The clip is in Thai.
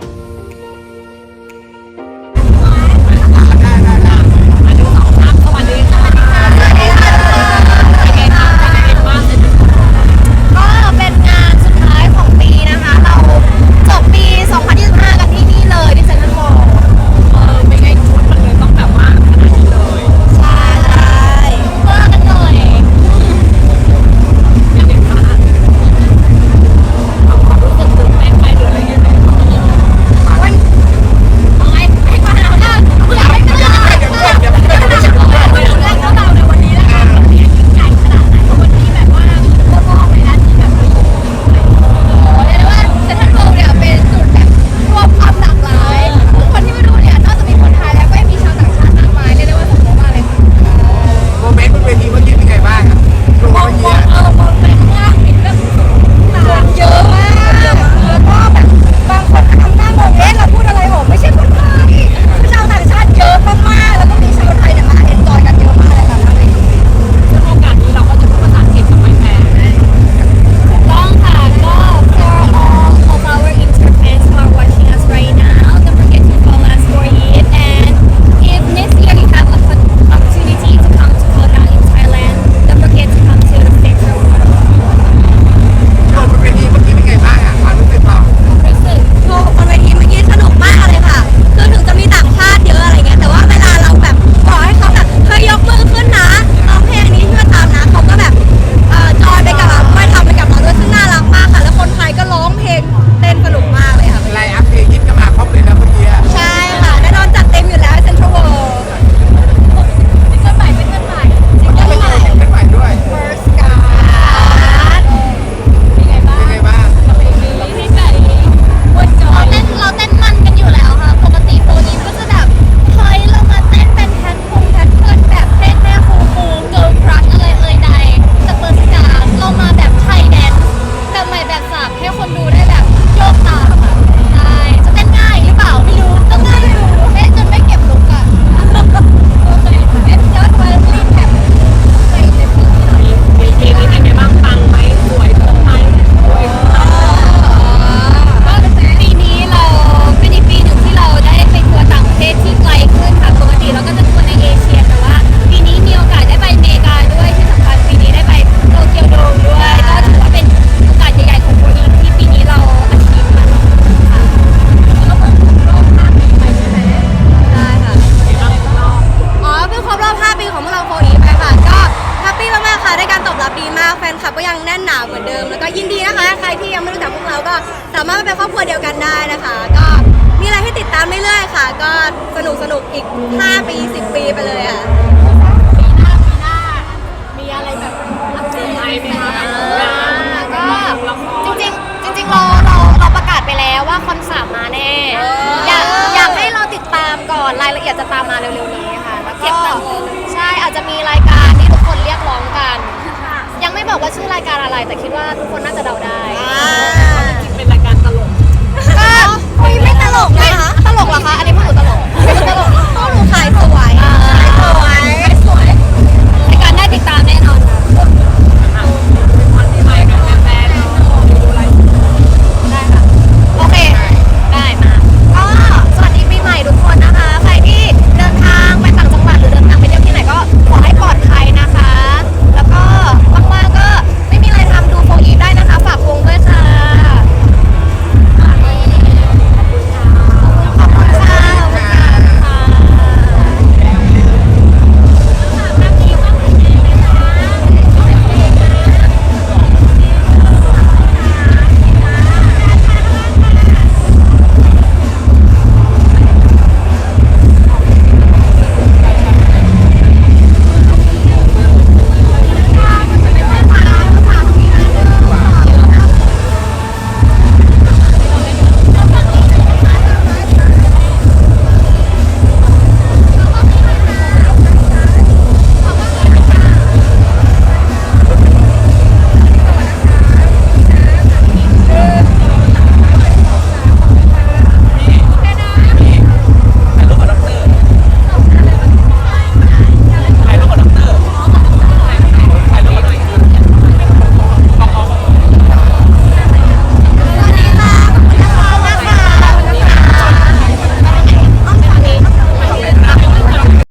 Bye. 又倒 ได้การตอบรับดีมากแฟนคลับก็ยังแน่นหนาเหมือนเดิม แล้วก็ยินดีนะคะ ใครที่ยังไม่รู้จักพวกเราก็สามารถมาเป็นครอบครัวเดียวกันได้นะคะ ก็มีอะไรให้ติดตามเรื่อยๆค่ะ ก็สนุกสนุกอีก 5 ปี 10 ปีไปเลยอะปีหน้าปีหน้า มีอะไรแบบอัปเดตอะไรไหมคะก็จริงจริงเราเราเราประกาศไปแล้วว่าคอนเสิร์ตมาแน่ อยากอยากให้เราติดตามก่อนรายละเอียดจะตามมาเร็วๆนี้ค่ะ แล้วก็ใช่อาจจะมีอะไร บอกว่าชื่อรายการอะไรแต่คิดว่าทุกคนน่าจะเดาได้